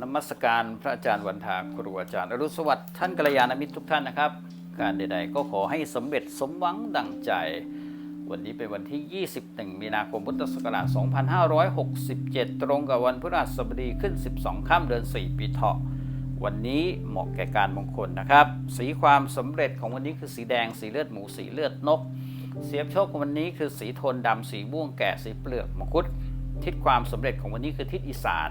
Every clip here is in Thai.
นมัสการพระอาจารย์วันทาครูอาจารย์อรุณสวัสดิ์ท่านกัลยาณมิตรทุกท่านนะครับ การใดๆ ก็ขอให้สำเร็จสมหวังดังใจ วันนี้เป็นวันที่ 21 มีนาคมพุทธศักราช 2567 ตรงกับวันพฤหัสบดีขึ้น 12 ค่ำเดือน 4 ปีเถาะ วันนี้เหมาะแก่การมงคลนะครับ สีความสำเร็จของวันนี้คือสีแดง สีเลือดหมู สีเลือดนก เสียบโชคของวันนี้คือสีโทนดำสีม่วงแก่ สีเปลือกมังคุด ทิศความสำเร็จของวันนี้คือทิศอีสาน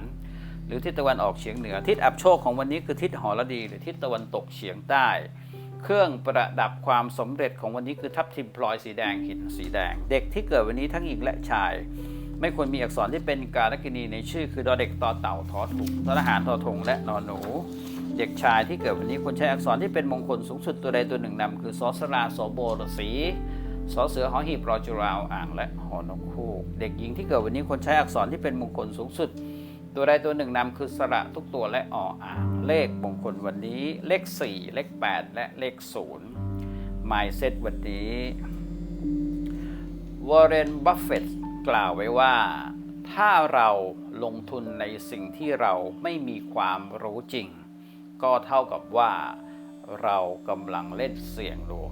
หรือทิศตะวันออกเฉียงเหนือ ทิศอับโชคของวันนี้คือทิศหอระดี หรือทิศตะวันตกเฉียงใต้ เครื่องประดับความสำเร็จของวันนี้คือทับทิมพลอยสีแดงหินสีแดง เด็กที่เกิดวันนี้ทั้งหญิงและชาย ไม่ควรมีอักษรที่เป็นการกินีในชื่อ คือดอเด็กต่อเต่าทอถุงททหารทอทงและนอนหนูเด็กชายที่เกิดวันนี้ควรใช้อักษรที่เป็นมงคลสูงสุดตัวใดตัวหนึ่งนำคือสอสราสอโบรสี สอเสือหอหีบรอจุราวอ่างและหอนกคู่ เด็กหญิงที่เกิดวันนี้ควรใช้อักษรที่เป็นมงคลสูงสุด ตัวใดตัวหนึ่งนำคือสระทุกตัวและออ่าง เลขมงคลวันนี้ เลข 4 เลข 8 และเลข0หมายเซตวันนี้วอร์เรนบัฟเฟตกล่าวไว้ว่า ถ้าเราลงทุนในสิ่งที่เราไม่มีความรู้จริง ก็เท่ากับว่าเรากำลังเล่นเสี่ยงดวง